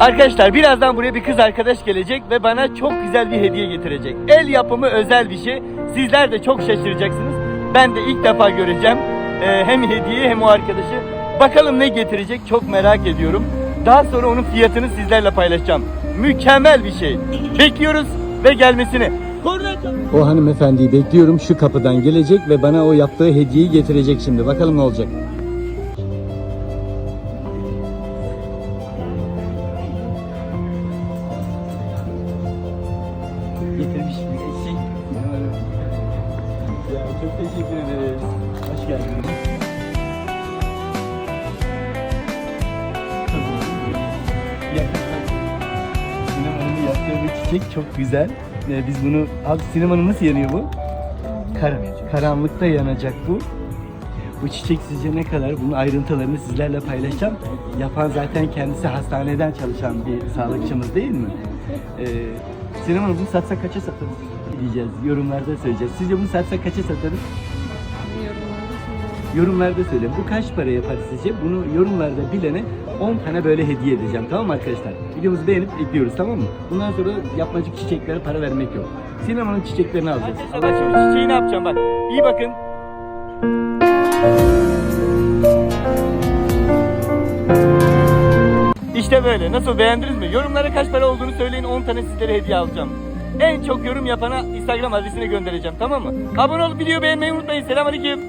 Arkadaşlar birazdan buraya bir kız arkadaş gelecek ve bana çok güzel bir hediye getirecek. El yapımı özel bir şey. Sizler de çok şaşıracaksınız. Ben de ilk defa göreceğim. Ee, hem hediye hem o arkadaşı. Bakalım ne getirecek çok merak ediyorum. Daha sonra onun fiyatını sizlerle paylaşacağım. Mükemmel bir şey. Bekliyoruz ve gelmesini. O hanımefendiyi bekliyorum. Şu kapıdan gelecek ve bana o yaptığı hediyeyi getirecek şimdi. Bakalım ne olacak. Getirmiş bir şey. Ya çok teşekkür ederiz. Hoş geldiniz. Sinemanın yaptığı bir çiçek çok güzel. Ee, biz bunu... Abi sinemanın nasıl yanıyor bu? Kar karanlıkta yanacak bu. Bu çiçek sizce ne kadar? Bunun ayrıntılarını sizlerle paylaşacağım. Yapan zaten kendisi hastaneden çalışan bir sağlıkçımız değil mi? Ee, sinemanın bunu satsak kaça satarız? Diyeceğiz. Yorumlarda söyleyeceğiz. Sizce bunu satsak kaça satarız? Yorumlarda söyleyin. Bu kaç para yapar sizce? Bunu yorumlarda bilene 10 tane böyle hediye edeceğim. Tamam mı arkadaşlar? Videomuzu beğenip ekliyoruz tamam mı? Bundan sonra yapmacık çiçeklere para vermek yok. Sinemanın çiçeklerini alacağız. Arkadaşlar şimdi çiçeği ne yapacağım bak. İyi bakın. İşte böyle. Nasıl beğendiniz mi? Yorumlara kaç para olduğunu söyleyin 10 tane sizlere hediye alacağım. En çok yorum yapana Instagram adresine göndereceğim tamam mı? Abone olup video beğenmeyi unutmayın. Selamünaleyküm.